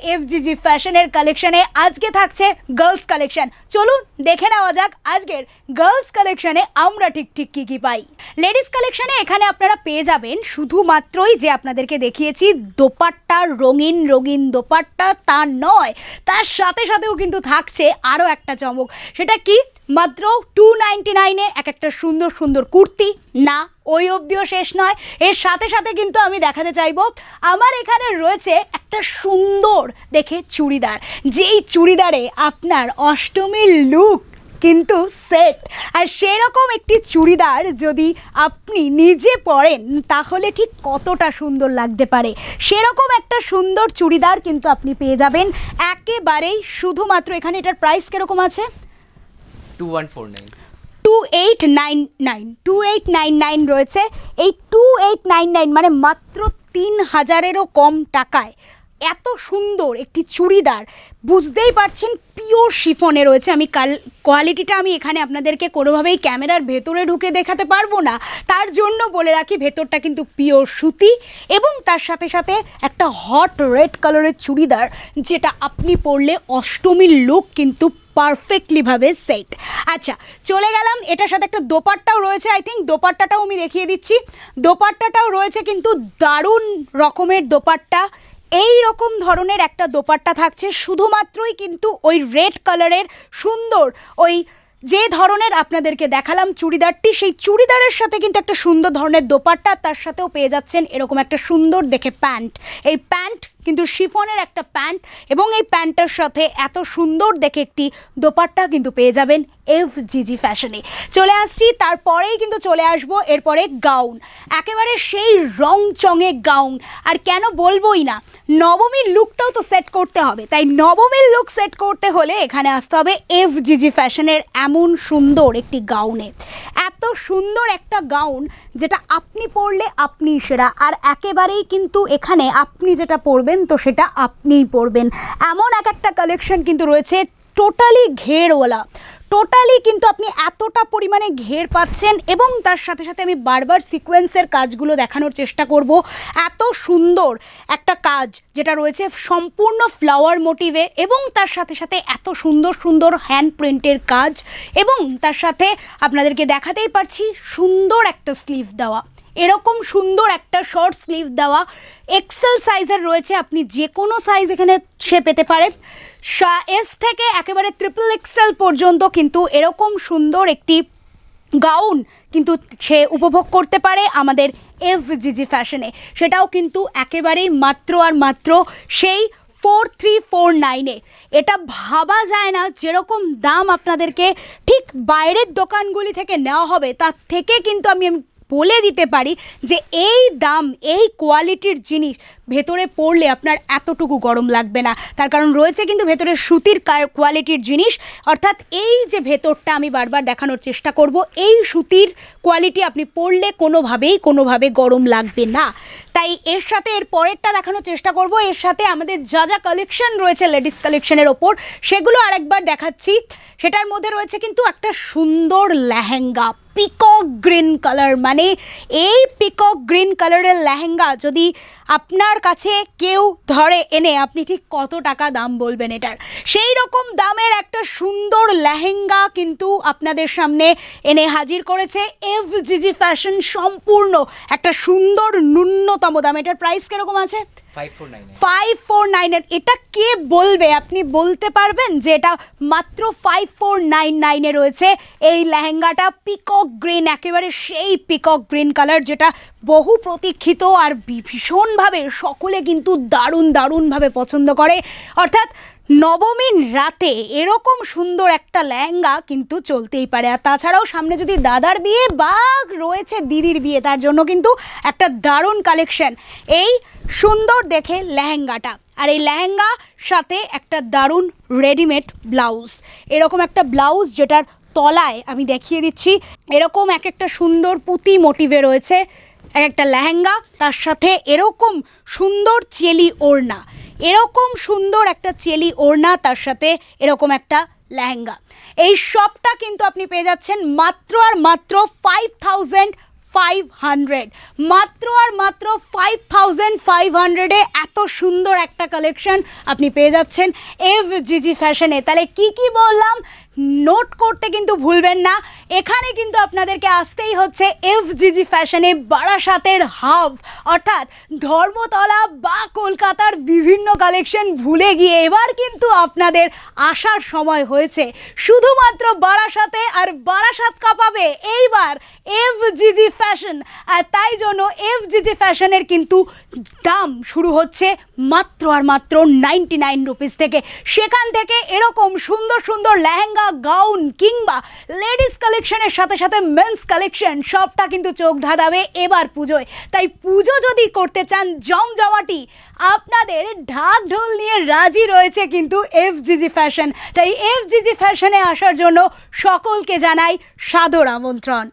এফজিজি ফ্যাশনের কালেকশনে আজকে থাকছে গার্লস কালেকশন চলুন দেখে নেওয়া যাক আজকের গার্লস কালেকশনে আমরা ঠিক ঠিক কী কী পাই। লেডিস কালেকশনে এখানে আপনারা পেয়ে যাবেন শুধুমাত্রই যে আপনাদেরকে দেখিয়েছি, দোপাট্টা, রঙিন রঙিন দোপাট্টা, তা নয়, তার সাথে সাথেও কিন্তু থাকছে আরও একটা চমক। সেটা কি? মাত্র টু নাইনটি নাইনে এক একটা সুন্দর সুন্দর কুর্তি। না, ওই অবধিও শেষ নয়। এর সাথে সাথে কিন্তু আমি দেখাতে চাইব, আমার এখানে রয়েছে একটা সুন্দর, দেখে চুড়িদার। যেই চুড়িদারে আপনার অষ্টমীর লুক কিন্তু সেট আর সেরকম একটি চুড়িদার যদি আপনি নিজে পরেন, তাহলে ঠিক কতটা সুন্দর লাগতে পারে। সেরকম একটা সুন্দর চুড়িদার কিন্তু আপনি পেয়ে যাবেন। একেবারেই শুধুমাত্র এখানে এটার প্রাইস কীরকম আছে? One four nine two eight nine nine two eight nine nine রয়েছে। এই টু এইট নাইন নাইন মানে মাত্র তিন হাজারেরও কম টাকায়। এত সুন্দর একটি চুড়িদার। বুঝতেই পারছেন পিওর শিফনে রয়েছে। আমি কাল কোয়ালিটিটা আমি এখানে আপনাদেরকে কোনোভাবেই ক্যামেরার ভেতরে ঢুকে দেখাতে পারব না। তার জন্য বলে রাখি, ভেতরটা কিন্তু পিওর সুতি এবং তার সাথে সাথে একটা হট রেড কালারের চুড়িদার, যেটা আপনি পরলে অষ্টমীর লুক কিন্তু পারফেক্টলিভাবে সেট আচ্ছা চলে গেলাম, এটার সাথে একটা দোপাট্টাও রয়েছে আই থিঙ্ক দোপাট্টাটাও আমি দেখিয়ে দিচ্ছি। দোপাট্টাটাও রয়েছে কিন্তু দারুণ রকমের দোপাট্টা। এই রকম ধরনের একটা দোপাট্টা থাকছে, শুধুমাত্রই কিন্তু ওই রেড কালারের সুন্দর ওই যে ধরনের আপনাদেরকে দেখালাম চুড়িদারটি, সেই চুড়িদারের সাথে কিন্তু একটা সুন্দর ধরনের দোপাট্টা, তার সাথেও পেয়ে যাচ্ছেন এরকম একটা সুন্দর দেখে প্যান্ট। এই প্যান্ট কিন্তু শিফনের একটা প্যান্ট এবং এই প্যান্টের সাথে এত সুন্দর দেখে একটি দোপাট্টা কিন্তু পেয়ে যাবেন এফ জিজি ফ্যাশনে। চলে আসছি, তারপরেই কিন্তু চলে আসব, এরপরে গাউন। একেবারে সেই রং চঙে গাউন। আর কেন বলবোই না, নবমীর লুকটাও তো সেট করতে হবে। তাই নবমীর লুক সেট করতে হলে এখানে আসতে হবে এফ জিজি ফ্যাশনের এমন সুন্দর একটি গাউনে। এত সুন্দর একটা গাউন যেটা আপনি পরলে আপনিই সেরা। আর একেবারেই কিন্তু এখানে আপনি যেটা পরবেন তো সেটা আপনিই পরবেন। এমন এক একটা কালেকশন কিন্তু রয়েছে টোটালি ঘেরওয়ালা। টোটালি কিন্তু আপনি এতটা পরিমাণে ঘের পাচ্ছেন এবং তার সাথে সাথে আমি বারবার সিকোয়েন্সের কাজগুলো দেখানোর চেষ্টা করব। এত সুন্দর একটা কাজ যেটা রয়েছে সম্পূর্ণ ফ্লাওয়ার মোটিভে এবং তার সাথে সাথে এত সুন্দর সুন্দর হ্যান্ড প্রিন্টের কাজ এবং তার সাথে আপনাদেরকে দেখাতেই পারছি সুন্দর একটা স্লিভ দেওয়া। এরকম সুন্দর একটা শর্ট স্লিভ দেওয়া এক্সেল সাইজের রয়েছে। আপনি যে কোনো সাইজ এখানে সে পেতে পারেন। এস থেকে একেবারে ট্রিপল এক্সেল পর্যন্ত কিন্তু এরকম সুন্দর একটি গাউন কিন্তু সে উপভোগ করতে পারে আমাদের এফ জিজি ফ্যাশনে সেটাও কিন্তু একেবারেই মাত্র আর মাত্র সেই ফোর থ্রি ফোর নাইনে এটা ভাবা যায় না যেরকম দাম আপনাদেরকে ঠিক বাইরের দোকানগুলি থেকে নেওয়া হবে, তার থেকে কিন্তু আমি আমি বলে দিতে পারি যে এই দাম, এই কোয়ালিটির জিনিস ভেতরে পড়লে আপনার এতটুকু গরম লাগবে না। তার কারণ রয়েছে কিন্তু ভেতরে সুতির কোয়ালিটির জিনিস। অর্থাৎ এই যে ভেতরটা আমি বারবার দেখানোর চেষ্টা করব, এই সুতির কোয়ালিটি আপনি পরলে কোনোভাবেই, কোনোভাবে গরম লাগবে না। তাই এর সাথে এর পরেরটা দেখানোর চেষ্টা করব। এর সাথে আমাদের যা যা কালেকশন রয়েছে লেডিস কালেকশনের ওপর, সেগুলো আরেকবার দেখাচ্ছি। সেটার মধ্যে রয়েছে কিন্তু একটা সুন্দর লেহেঙ্গা। পিকক গ্রিন কালার মানে এই পিকক গ্রিন কালারের লেহেঙ্গা যদি আপনার কাছে কেউ ধরে এনে, আপনি ঠিক কত টাকা দাম বলবেন এটার? সেই রকম দামের একটা সুন্দর লেহেঙ্গা কিন্তু আপনাদের সামনে এনে হাজির করেছে এফ জিজি ফ্যাশন সম্পূর্ণ একটা সুন্দর ন্যূনতম দাম। এটার প্রাইস কীরকম আছে? ফাইভ ফোর নাইনের এটা কে বলবে? আপনি বলতে পারবেন যে এটা মাত্র ফাইভ ফোর নাইন নাইনে রয়েছে। এই লেহেঙ্গাটা পিকক গ্রিন একেবারে সেই পিকক গ্রিন কালার যেটা বহু প্রতীক্ষিত আর ভীষণভাবে সকলে কিন্তু দারুণ, দারুণভাবে পছন্দ করে। অর্থাৎ নবমীর রাতে এরকম সুন্দর একটা লেহেঙ্গা কিন্তু চলতেই পারে। আর তাছাড়াও সামনে যদি দাদার বিয়ে বা রয়েছে দিদির বিয়ে, তার জন্য কিন্তু একটা দারুণ কালেকশন এই সুন্দর দেখে লেহেঙ্গাটা। আর এই লেহেঙ্গা সাথে একটা দারুণ রেডিমেড ব্লাউজ এরকম একটা ব্লাউজ যেটার তলায় আমি দেখিয়ে দিচ্ছি, এরকম এক একটা সুন্দর পুঁতি মোটিভে রয়েছে এক একটা লেহেঙ্গা। তার সাথে এরকম সুন্দর চেলি ওড়না। এরকম সুন্দর একটা চেলি ওড়না, তার সাথে এরকম একটা লেহেঙ্গা। এই সবটা কিন্তু আপনি পেয়ে যাচ্ছেন মাত্র আর মাত্র ফাইভ থাউজেন্ড ফাইভ হান্ড্রেড মাত্র আর মাত্র ফাইভ থাউজেন্ড ফাইভ হান্ড্রেডে এত সুন্দর একটা কালেকশন আপনি পেয়ে যাচ্ছেন এফ জিজি ফ্যাশনে তাহলে কি কি বললাম? নোট করতে কিন্তু ভুলবেন না। এখানে কিন্তু আপনাদেরকে আসতেই হচ্ছে এফ জিজি ফ্যাশনে বারাসাতের হাফ। অর্থাৎ ধর্মতলা বা কলকাতার বিভিন্ন কালেকশন ভুলে গিয়ে এবার কিন্তু আপনাদের আসার সময় হয়েছে। শুধুমাত্র বারাসাতে আর বারাসাত কাঁপাবে এইবার এফ জিজি ফ্যাশন আর তাই জন্য এফ জিজি ফ্যাশনের কিন্তু দাম শুরু হচ্ছে মাত্র আর মাত্র নাইনটি নাইন রুপিস থেকে। সেখান থেকে এরকম সুন্দর সুন্দর লেহেঙ্গা গাউন কিংবা লেডিস কালেকশনের সাথে সাথে মেন্স কালেকশন সবটা কিন্তু চোখ ধাঁধাবে এবার পুজোয়। তাই পুজো যদি করতে চান জমজমাটি, আপনাদের ঢাক ঢোল নিয়ে রাজি রয়েছে কিন্তু এফ জিজি ফ্যাশন তাই এফ জিজি ফ্যাশনে আসার জন্য সকলকে জানাই সাদর আমন্ত্রণ।